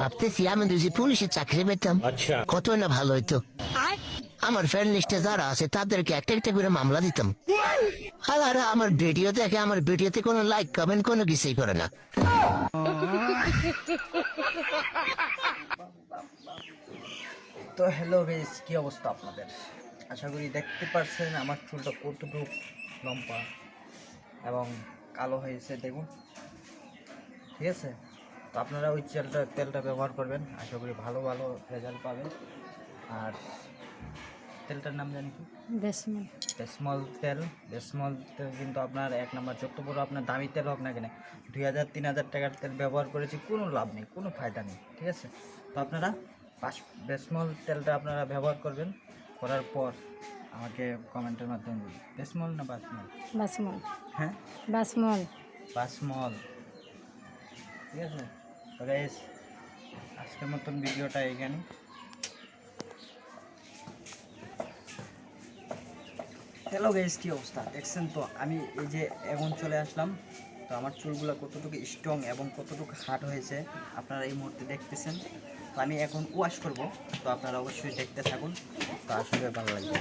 ভাবতেছি আমি যদি পুলিশের চাকরি পেতাম। আচ্ছা। কত না ভালো হইতো। আমার ফ্রেন্ড লিস্টে যারা আছে তাদেরকে একটা একটা করে মামলা দিতাম। আর আমার ভিডিও দেখে আমার ভিডিওতে কোনো লাইক কমেন্ট কোনো কিছুই করে না। তো হ্যালো বেস কি অবস্থা আপনাদের? আশা করি দেখতে পারছেন আমার চুলটা কতটুকু লম্বা এবং কালো হয়েছে দেখুন। ঠিক আছে? তো আপনারা ওই তেলটা তেলটা ব্যবহার করবেন। আশা করি ভালো ভালো রেজাল্ট পাবেন। আর তেলটার নাম জানি কি? বেসমন স্মল তেল। স্মল তেল কিন্তু আপনার এক নম্বর যত বড় আপনার দামি তেল হোক না কেন দুই হাজার তিন হাজার টাকার তেল ব্যবহার করেছি কোনো লাভ নেই কোনো ফায়দা নেই ঠিক আছে? তো আপনারা পাঁচ বেসমল তেলটা আপনারা ব্যবহার করবেন করার পর আমাকে কমেন্টের মাধ্যমে বলুন। বেসমল না বাসমল? বাসমল। হ্যাঁ? বাসমল। বাসমল। ঠিক আছে? আজকের মতন ভিডিওটা এখানে। হ্যালো গাইস কি অবস্থা? দেখছেন তো, আমি এই যে এখন চলে আসলাম। তো আমার চুলগুলো কতটুকু স্ট্রং এবং কতটুকু হার্ড হয়েছে, আপনারা এই মুহূর্তে দেখতেছেন। তো আমি এখন ওয়াশ করব, তো আপনারা অবশ্যই দেখতে থাকুন। তো আসলে ভালো লাগবে।